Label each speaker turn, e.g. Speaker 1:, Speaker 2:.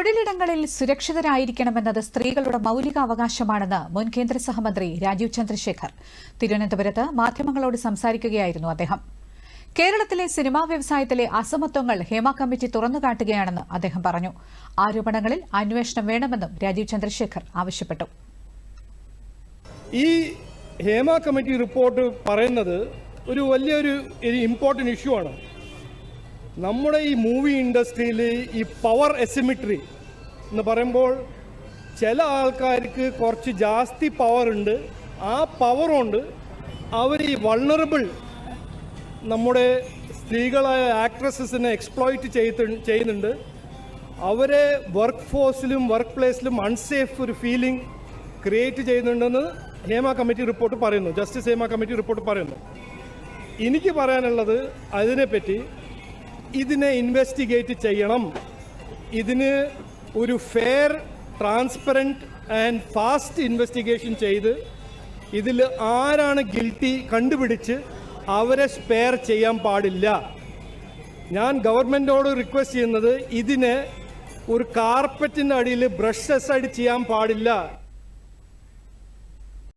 Speaker 1: തൊഴിലിടങ്ങളിൽ സുരക്ഷിതരായിരിക്കണമെന്നത് സ്ത്രീകളുടെ മൌലിക അവകാശമാണെന്ന് മുൻ കേന്ദ്ര സഹമന്ത്രി രാജീവ് ചന്ദ്രശേഖർ തിരുവനന്തപുരത്ത് മാധ്യമങ്ങളോട് സംസാരിക്കുകയായിരുന്നു അദ്ദേഹം കേരളത്തിലെ സിനിമാ വ്യവസായത്തിലെ അസമത്വങ്ങൾ ഹേമ കമ്മിറ്റി തുറന്നുകാട്ടുകയാണെന്ന് അദ്ദേഹം പറഞ്ഞു ആരോപണങ്ങളിൽ അന്വേഷണം വേണമെന്നും രാജീവ് ചന്ദ്രശേഖർ ആവശ്യപ്പെട്ടു
Speaker 2: ഈ ഹേമ കമ്മിറ്റി റിപ്പോർട്ട് പറയുന്നത് ഒരു വലിയൊരു ഇമ്പോർട്ടൻ്റ് ഇഷ്യൂ ആണ് നമ്മുടെ ഈ മൂവി ഇൻഡസ്ട്രിയിൽ ഈ പവർ എസിമിട്രി എന്ന് പറയുമ്പോൾ ചില ആൾക്കാർക്ക് കുറച്ച് ജാസ്തി പവർ ഉണ്ട് ആ പവർ കൊണ്ട് അവർ ഈ വൾണറബിൾ നമ്മുടെ സ്ത്രീകളായ ആക്ട്രസസിനെ എക്സ്പ്ലോയിറ്റ് ചെയ്യുന്നുണ്ട് അവരെ വർക്ക് ഫോഴ്സിലും വർക്ക് പ്ലേസിലും അൺസേഫ് ഒരു ഫീലിംഗ് ക്രിയേറ്റ് ചെയ്യുന്നുണ്ടെന്ന് ഹേമ കമ്മിറ്റി റിപ്പോർട്ട് പറയുന്നു ജസ്റ്റിസ് ഹേമ കമ്മിറ്റി റിപ്പോർട്ട് പറയുന്നു എനിക്ക് പറയാനുള്ളത് അതിനെപ്പറ്റി ഇതിനെ ഇൻവെസ്റ്റിഗേറ്റ് ചെയ്യണം ഇതിന് ഒരു fair transparent and fast investigation ചെയ്ത് ഇതിൽ ആരാണ് ഗിൽറ്റി കണ്ടുപിടിച്ച് അവരെ സ്പെയർ ചെയ്യാൻ പാടില്ല ഞാൻ ഗവൺമെൻറ്റോട് റിക്വസ്റ്റ് ചെയ്യുന്നത് ഇതിനെ ഒരു കാർപ്പറ്റിൻ്റെ അടിയിൽ ബ്രഷ് അസൈഡ് ചെയ്യാൻ പാടില്ല